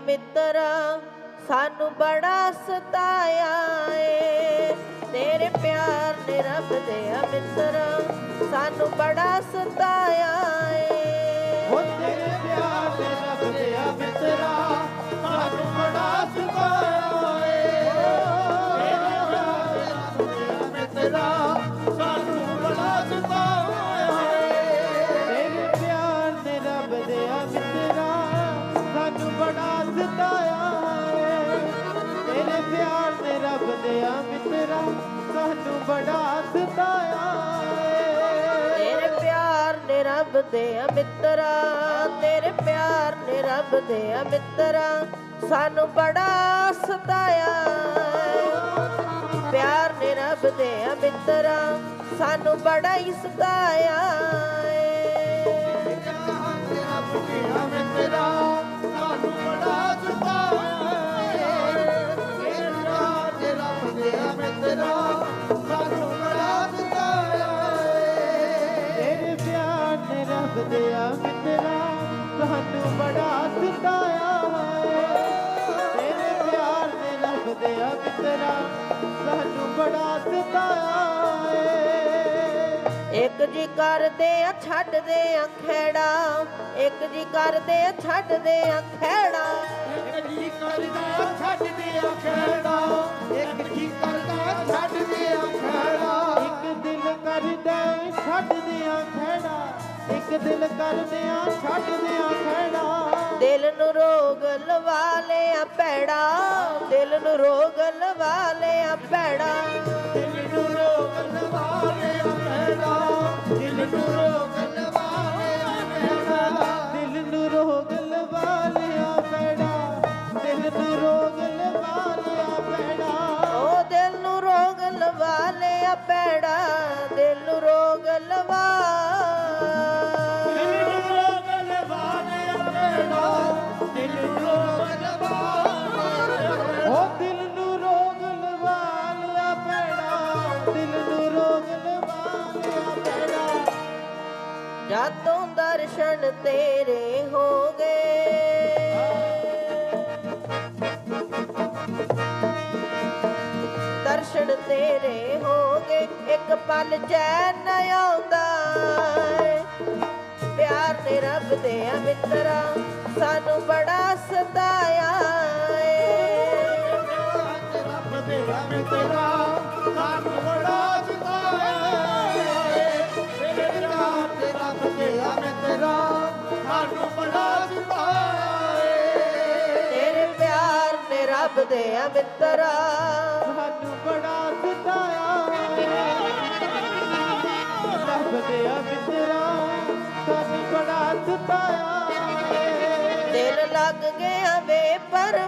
ਮਿੱਤਰਾ, ਸਾਨੂੰ ਬੜਾ ਸਤਾਇਆ ਏ। ਤੇਰੇ ਪਿਆਰ ਨੇ ਰੱਬ ਦੇ ਮਿੱਤਰਾ, ਸਾਨੂੰ ਬੜਾ ਸਤਾਇਆ ਏ। ਸਤਾਇਆ ਤੇਰੇ ਪਿਆਰ ਨੇ ਰੱਬ ਦੇ ਮਿੱਤਰਾ ਤੇਰੇ ਪਿਆਰ ਨੇ ਰੱਬ ਦੇ ਮਿੱਤਰਾ ਸਾਨੂੰ ਬੜਾ ਸਤਾਇਆ। ਪਿਆਰ ਨੇ ਰੱਬ ਦੇ ਮਿੱਤਰਾ ਸਾਨੂੰ ਬੜਾ ਹੀ ਸਤਾਇਆ। ਬੜਾ ਸਤਾਇਆ ਇੱਕ ਜੀ ਕਰਦੇ ਆ, ਛੱਡਦੇ ਆ ਖੇੜਾ ਇੱਕ ਜੀ ਕਰਦੇ ਆ, ਛੱਡਦੇ ਆ ਖੇੜਾ ਇੱਕ ਜੀ ਕਰਦਾ, ਛੱਡਦੇ ਆ ਖੇੜਾ ਇੱਕ ਜੀ ਕਰਦਾ, ਛੱਡਦੇ ਆ ਖੇੜਾ ਇੱਕ ਦਿਲ ਕਰਦਾ, ਛੱਡਦੇ ਆ ਖੇੜਾ ਇੱਕ ਦਿਲ ਕਰਦੇ ਆ ਛੱਡਦੇ ਆ ਖੇੜਾ ਦਿਲ ਨੂੰ ਰੋਗ ਲਵਾ ਲਿਆ ਪੈੜਾ ਦਿਲ ਨੂੰ ਰੋਗ ਲਵਾ ਲਿਆ ਪੈੜਾ ਜਦੋਂ ਦਰਸ਼ਨ ਤੇਰੇ ਹੋ ਗਏ। ਦਰਸ਼ਨ ਤੇਰੇ ਹੋ ਗਏ, ਇੱਕ ਪਲ ਚੈਨ ਆਉਂਦਾ ਪਿਆਰ ਨੇ ਰੱਬ ਦੇ ਆ ਮਿੱਤਰਾ ਸਾਨੂੰ ਬੜਾ ਸਤਾਇਆ ਏ। ਰੱਬ ਦੇ ਰੰਗ ਪਿਆਰ ਨੇ ਰੱਬ ਦੇ ਆ ਮਿੱਤਰਾ। ਸਾਨੂੰ ਬੜਾ ਸਤਾਇਆ ਰੱਬ ਦੇ ਆ ਮਿੱਤਰਾ। ਸਾਨੂੰ ਬੜਾ ਸਤਾਇਆ। ਦਿਲ ਲੱਗ ਗਿਆ ਵੇ ਪਰਵਾ